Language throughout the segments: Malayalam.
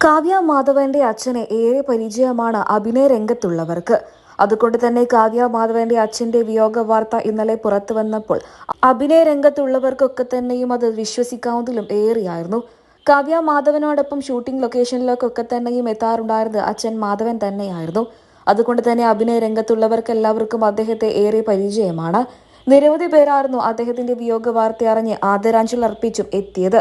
കാവ്യ മാധവന്റെ അച്ഛനെ ഏറെ പരിചയമാണ് അഭിനയ രംഗത്തുള്ളവർക്ക്. അതുകൊണ്ട് തന്നെ കാവ്യ മാധവന്റെ അച്ഛന്റെ വിയോഗ വാർത്ത ഇന്നലെ പുറത്തു വന്നപ്പോൾ അഭിനയ രംഗത്തുള്ളവർക്കൊക്കെ തന്നെയും അത് വിശ്വസിക്കാവുന്നതിലും ഏറെയായിരുന്നു. കാവ്യ മാധവനോടൊപ്പം ഷൂട്ടിംഗ് ലൊക്കേഷനിലേക്കൊക്കെ തന്നെയും എത്താറുണ്ടായിരുന്നത് അച്ഛൻ മാധവൻ തന്നെയായിരുന്നു. അതുകൊണ്ട് തന്നെ അഭിനയ രംഗത്തുള്ളവർക്ക് എല്ലാവർക്കും അദ്ദേഹത്തെ ഏറെ പരിചയമാണ്. നിരവധി പേരായിരുന്നു അദ്ദേഹത്തിന്റെ വിയോഗ വാർത്ത അറിഞ്ഞ് ആദരാഞ്ജലി അർപ്പിച്ചും എത്തിയത്.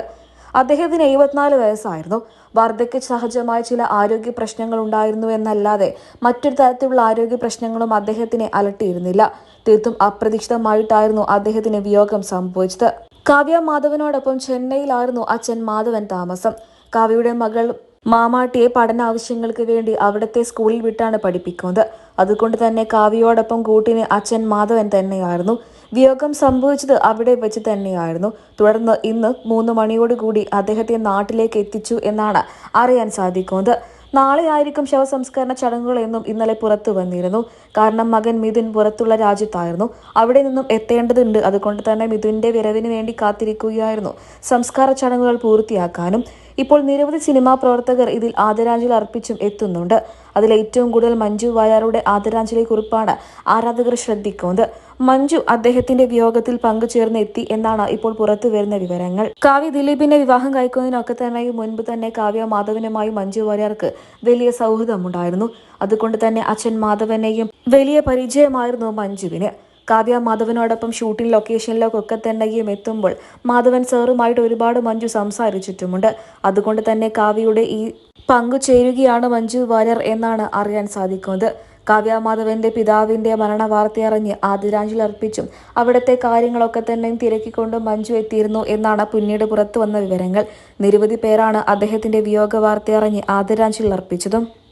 അദ്ദേഹത്തിന് എഴുപത്തിനാല് വയസ്സായിരുന്നു. വാർദ്ധക്യ സഹജമായ ചില ആരോഗ്യ പ്രശ്നങ്ങൾ ഉണ്ടായിരുന്നു എന്നല്ലാതെ മറ്റൊരു തരത്തിലുള്ള ആരോഗ്യ പ്രശ്നങ്ങളും അദ്ദേഹത്തിനെ അലട്ടിയിരുന്നില്ല. തീർത്തും അപ്രതീക്ഷിതമായിട്ടായിരുന്നു അദ്ദേഹത്തിന് വിയോഗം സംഭവിച്ചത്. കാവ്യ മാധവനോടൊപ്പം ചെന്നൈയിലായിരുന്നു അച്ഛൻ മാധവൻ താമസം. കാവ്യയുടെ മകൾ മാമാട്ടിയെ പഠന ആവശ്യങ്ങൾക്ക് വേണ്ടി അവിടുത്തെ സ്കൂളിൽ വിട്ടാണ് പഠിപ്പിക്കുന്നത്. അതുകൊണ്ട് തന്നെ കാവ്യയോടൊപ്പം കൂട്ടിന് അച്ഛൻ മാധവൻ തന്നെയായിരുന്നു. വിയോഗം സംഭവിച്ചത് അവിടെ വെച്ച് തന്നെയായിരുന്നു. തുടർന്ന് ഇന്ന് മൂന്ന് മണിയോടുകൂടി അദ്ദേഹത്തെ നാട്ടിലേക്ക് എത്തിച്ചു എന്നാണ് അറിയാൻ സാധിക്കുന്നത്. നാളെയായിരിക്കും ശവസംസ്കരണ ചടങ്ങുകൾ എന്നും ഇന്നലെ പുറത്തു വന്നിരുന്നു. കാരണം മകൻ മിഥുൻ പുറത്തുള്ള രാജ്യത്തായിരുന്നു. അവിടെ നിന്നും എത്തേണ്ടതുണ്ട്. അതുകൊണ്ട് തന്നെ മിഥുന്റെ വിരവിന് വേണ്ടി കാത്തിരിക്കുകയായിരുന്നു. സംസ്കാര ചടങ്ങുകൾ പൂർത്തിയാക്കാനും ഇപ്പോൾ നിരവധി സിനിമാ പ്രവർത്തകർ ഇതിൽ ആദരാഞ്ജലി അർപ്പിച്ചും എത്തുന്നുണ്ട്. അതിൽ ഏറ്റവും കൂടുതൽ മഞ്ജു വായാറുടെ ആദരാഞ്ജലി കുറിപ്പാണ് ആരാധകർ ശ്രദ്ധിക്കുന്നത്. മഞ്ജു അദ്ദേഹത്തിന്റെ വിയോഗത്തിൽ പങ്കുചേർന്ന് എത്തി എന്നാണ് ഇപ്പോൾ പുറത്തു വരുന്ന വിവരങ്ങൾ. കാവ്യ ദിലീപിന്റെ വിവാഹം കഴിക്കുന്നതിനൊക്കെ തന്നെ മുൻപ് തന്നെ കാവ്യ മാധവനുമായി മഞ്ജു വാര്യാർക്ക് വലിയ സൗഹൃദമുണ്ടായിരുന്നു. അതുകൊണ്ട് തന്നെ അച്ഛൻ മാധവനെയും വലിയ പരിചയമായിരുന്നു മഞ്ജുവിന്. കാവ്യ മാധവനോടൊപ്പം ഷൂട്ടിംഗ് ലൊക്കേഷനിലേക്കൊക്കെ തന്നെയും എത്തുമ്പോൾ മാധവൻ സാറുമായിട്ട് ഒരുപാട് മഞ്ജു സംസാരിച്ചിട്ടുമുണ്ട്. അതുകൊണ്ട് തന്നെ കാവ്യയുടെ ഈ പങ്കു ചേരുകയാണ് മഞ്ജു വാര്യർ എന്നാണ് അറിയാൻ സാധിക്കുന്നത്. കാവ്യ മാധവന്റെ പിതാവിന്റെ മരണ വാർത്തയറിഞ്ഞ് ആദരാഞ്ജലി അർപ്പിച്ചും അവിടുത്തെ കാര്യങ്ങളൊക്കെ തന്നെയും തിരക്കിക്കൊണ്ട് മഞ്ജു എത്തിയിരുന്നു എന്നാണ് പിന്നീട് പുറത്തു വന്ന വിവരങ്ങൾ. നിരവധി പേരാണ് അദ്ദേഹത്തിന്റെ വിയോഗ വാർത്തയറിഞ്ഞ് ആദരാഞ്ജലി അർപ്പിച്ചതും.